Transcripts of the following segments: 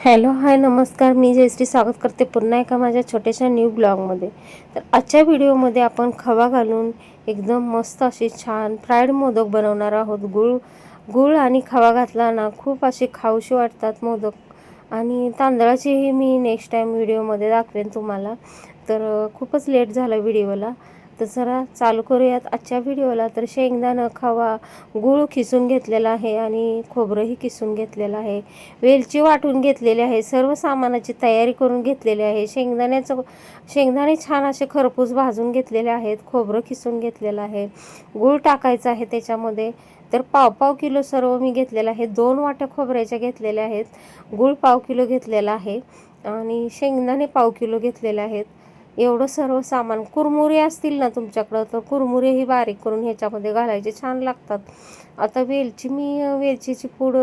Hello hi नमस्कार. मी जयश्री स्वागत करते पुन्हा एका माझ्या छोट्याशा न्यू ब्लॉगमध्ये. तर आजच्या व्हिडिओमध्ये आपण खवा घालून एकदम मस्त अशी छान फ्राईड मोदक बनवणार आहोत. गुळ गुळ आणि खवा घातला ना खूप असे खाऊशी वाटतात मोदक. आणि तांदळाचेही मी नेक्स्ट टाईम व्हिडिओमध्ये दाखवेन तुम्हाला. तर खूपच लेट झालं व्हिडिओला. तर जरा चालू करूयात आजच्या व्हिडिओला. तर शेंगदाणं खावा गूळ खिसून घेतलेला आहे आणि खोबरंही किसून घेतलेलं आहे. वेलची वाटून घेतलेली आहे. सर्व सामानाची तयारी करून घेतलेली आहे. शेंगदाण्याचं शेंगदाणे छान असे खरपूस भाजून घेतलेले आहेत. खोबरं किसून घेतलेलं आहे. गूळ टाकायचं आहे त्याच्यामध्ये. तर पाव पाव किलो सर्व मी घेतलेलं आहे. दोन वाट्या खोबऱ्याच्या घेतलेल्या आहेत. गूळ पाव किलो घेतलेला आहे. आणि शेंगदाणे पाव किलो घेतलेले आहेत. एवढं सर्व सामान. कुरमुरे असतील ना तुमच्याकडं तर कुरमुरेही बारीक करून ह्याच्यामध्ये घालायचे. छान लागतात. आता वेलची मी वेलचीची पूड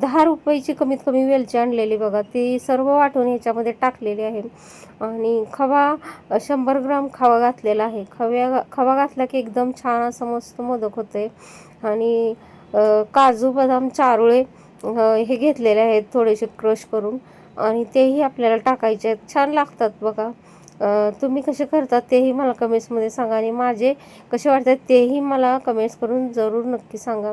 दहा रुपयाची कमीत कमी वेलची आणलेली बघा. ती सर्व वाटून ह्याच्यामध्ये टाकलेली आहे. आणि खवा शंभर ग्राम खवा घातलेला आहे. खव्या खवा घातला की एकदम छान असं मस्त मोदक होते. आणि काजू बदाम चारोळे हे घेतलेले आहेत थोडेसे क्रश करून. आणि तेही आपल्याला टाकायचे आहेत. छान लागतात बघा. तुम्ही कसे करतात तेही मला कमेंट्समध्ये सांगा आणि माझे कसे वाटतात तेही मला कमेंट्स करून जरूर नक्की सांगा.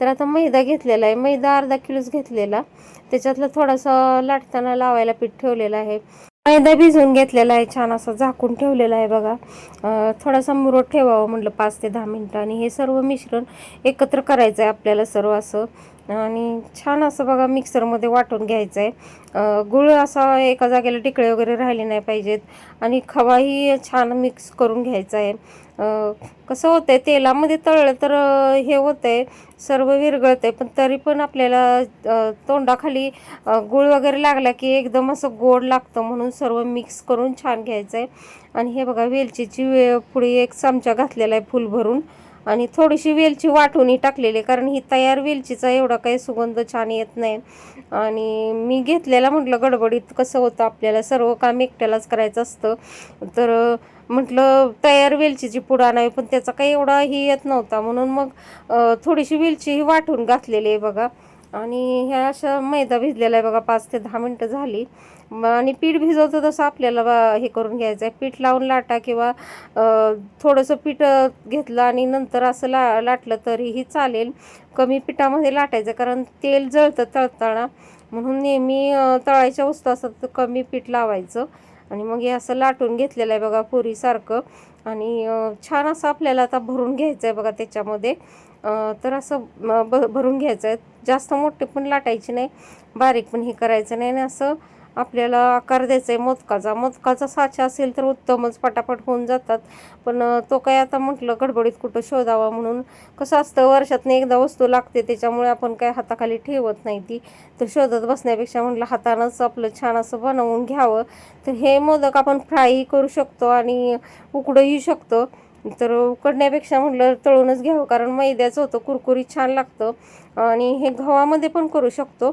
तर आता मैदा घेतलेला आहे. मैदा अर्धा किलोच घेतलेला. त्याच्यातलं थोडासा लाटताना लावायला पीठ ठेवलेलं आहे. मैदा भिजवून घेतलेला आहे. छान असा झाकून ठेवलेला आहे बघा. थोडासा मुरत ठेवावं म्हटलं पाच ते दहा मिनटं आणि हे सर्व मिश्रण एकत्र करायचं आहे आपल्याला सर्व असं. आणि छान असं बघा मिक्सरमध्ये वाटून घ्यायचं आहे गुळ असा एका जागेला टिकळे वगैरे राहिले नाही पाहिजेत. आणि खवाही छान मिक्स करून घ्यायचा आहे कसं होतं आहे तेलामध्ये तळलं तर हे होतं आहे सर्व विरघळतंय पण तरी पण आपल्याला तोंडाखाली गुळ वगैरे लागला की एकदम असं गोड लागतं म्हणून सर्व मिक्स करून छान घ्यायचं आहे आणि हे बघा वेलचीची वे पुढे एक चमचा घातलेला आहे फुल भरून आणि थोडीशी वेलची वाटूनही टाकलेली आहे कारण ही तयार वेलचीचा एवढा काही सुगंध छान येत नाही. आणि मी घेतलेला म्हटलं गडबडीत कसं होतं आपल्याला सर्व काम एकट्यालाच करायचं असतं. तर म्हटलं तयार वेलचीची पूड आणावी पण त्याचा काही एवढा ही येत नव्हता. म्हणून मग थोडीशी वेलचीही वाटून घातलेली आहे बघा. आणि ह्या अशा मैदा भिजलेला आहे बघा पाच ते दहा मिनटं झाली. आणि पीठ भिजवतं तसं आपल्याला बा- हे करून घ्यायचं आहे. पीठ लावून लाटा किंवा थोडंसं पीठ घेतलं आणि नंतर असं ला लाटलं तरीही चालेल. कमी पिठामध्ये लाटायचं कारण तेल जळतं तळताना. म्हणून नेहमी तळायच्या वस्तू असतात तर कमी पीठ लावायचं. आणि मग हे असं लाटून घेतलेलं आहे बघा पुरीसारखं. आणि छान असं आपल्याला आता भरून घ्यायचं आहे बघा त्याच्यामध्ये. तर असं भ भरून घ्यायचं आहे. जास्त मोठे पण लाटायचे नाही. बारीक पण हे करायचं नाही आणि असं आपल्याला आकार द्यायचा आहे मोदकाचा. मोदकाचा साचा असेल तर उत्तमच पटापट होऊन जातात. पण तो काय आता म्हटलं गडबडीत कुठं शोधावा म्हणून. कसं असतं वर्षातनं एकदा वस्तू लागते त्याच्यामुळे आपण काय हाताखाली ठेवत नाही ती. तर शोधत बसण्यापेक्षा म्हटलं हातानंच आपलं छान असं बनवून घ्यावं. तर हे मोदक आपण फ्रायही करू शकतो आणि उकडूही शकतो. तर उकडण्यापेक्षा म्हटलं तळूनच घ्यावं. कारण मैद्याचं होतं कुरकुरी छान लागतं. आणि हे गव्हामध्ये पण करू शकतो.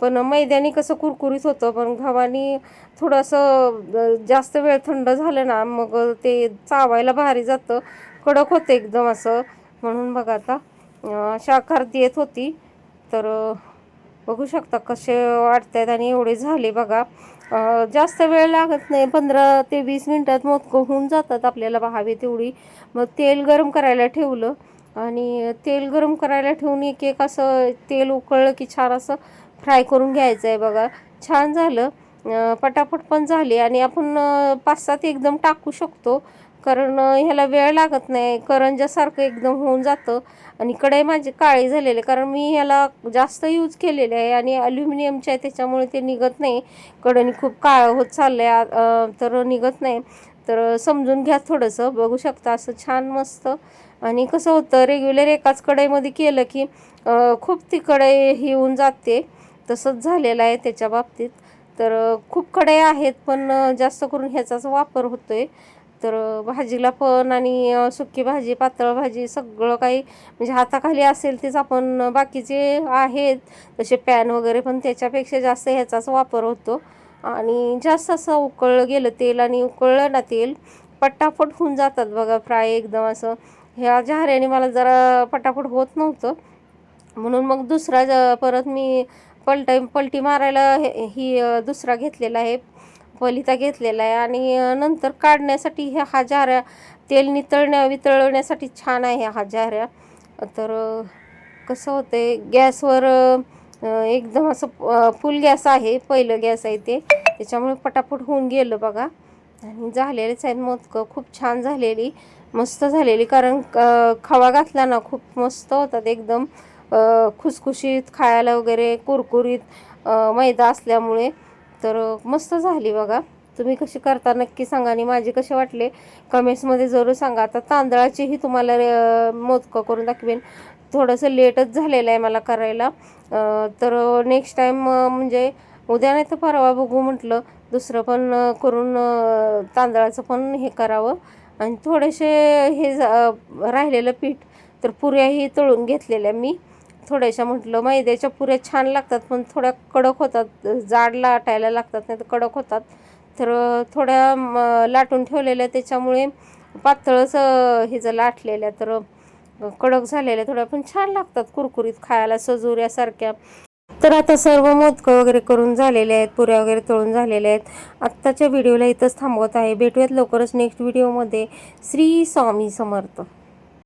पण मैद्याने कसं कुरकुरीत होतं पण गव्हाने थोडंसं जास्त वेळ थंड झालं ना मग ते चावायला भारी जातं. कडक होतं एकदम असं. म्हणून बघा आता शाखार देत होती. तर बघू शकता कसे वाटत आहेत आणि एवढे झाले बघा. जास्त वेळ लागत नाही पंधरा ते वीस मिनटात मोदकं होऊन जातात आपल्याला हवे तेवढी. मग तेल गरम करायला ठेवलं आणि तेल गरम करायला ठेवून एक एक असं तेल उकळलं की छान असं फ्राय करून घ्यायचं आहे बघा. छान झालं. पटापट पण झाली आणि आपण पाच सात एकदम टाकू शकतो. कारण ह्याला वेळ लागत नाही. करंजासारखं एकदम होऊन जातं. आणि कढई माझी काळी झालेले कारण मी ह्याला जास्त यूज केलेले आहे आणि अल्युमिनियमचे आहे त्याच्यामुळे ते निघत नाही. कढईने खूप काळं होत चाललं आहे तर निघत नाही. तर समजून घ्या थोडंसं. बघू शकता असं छान मस्त. आणि कसं होतं रेग्युलर एकाच कढईमध्ये केलं की खूप ती कढई ही होऊन जाते. तसंच झालेलं आहे त्याच्या बाबतीत. तर खूप कढया आहेत पण जास्त करून ह्याचाच वापर होतो आहे तर भाजीला पण आणि सुकी भाजी पातळ भाजी सगळं काही म्हणजे हाताखाली असेल तेच आपण बाकीचे आहेत. तसे पॅन वगैरे पण त्याच्यापेक्षा जास्त ह्याचाच वापर होतो. आणि जास्त असं उकळलं गेलं तेल आणि उकळलं ना तेल पटापट होऊन जातात बघा फ्राय एकदम असं. ह्या झाऱ्याने मला जरा पटापट होत नव्हतं. म्हणून मग दुसरा ज- परत मी पलट पलटी मारायला हे- ही दुसरा घेतलेला आहे. पलिता घेतलेला आहे आणि नंतर काढण्यासाठी ह्या हा जाऱ्या तेल नितळण्या वितळवण्यासाठी छान आहे ह्या जाऱ्या. तर कसं कसं आहे गॅसवर एकदम असं फुल गॅस आहे पहिलं गॅस आहे ते. त्याच्यामुळे पटापट होऊन गेलं बघा. आणि झालेलेच आहेत मोदकं खूप छान झालेली मस्त झालेली. कारण क- खवा घातला ना खूप मस्त होतात एकदम. खुसखुशीत खायला वगैरे कुरकुरीत मैदा असल्यामुळे तर मस्त झाली बघा. तुम्ही कशी करता नक्की सांगा आणि माझे कसे वाटले कमेंट्समध्ये जरूर सांगा. आता तांदळाचीही तुम्हाला मोदकं करून दाखवेन. थोडंसं लेटच झालेलं आहे मला करायला. तर नेक्स्ट टाईम म्हणजे उद्या नाही तर परवा बघू म्हटलं. दुसरं पण करून तांदळाचं पण हे करावं. आणि थोडेसे हे राहिलेलं पीठ तर पुऱ्याही तळून घेतलेल्या मी. थोड्याशा म्हटलं मैद्याच्या पुऱ्या छान लागतात पण थोड्या कडक होतात. जाड लाटायला लागतात नाही तर कडक होतात. तर थोड्या लाटून ठेवलेल्या त्याच्यामुळे पातळच हिचं लाटलेल्या तर कडक झालेल्या थोड्या पण छान लागतात कुरकुरीत खायला सजुऱ्यासारख्या. तर आता सर्व मोदकं वगैरे करून झालेले आहेत पुऱ्या वगैरे तळून झालेल्या आहेत. आत्ताच्या व्हिडिओला इथंच थांबवत आहे. भेटूयात लवकरच नेक्स्ट व्हिडिओमध्ये श्री स्वामी समर्थ.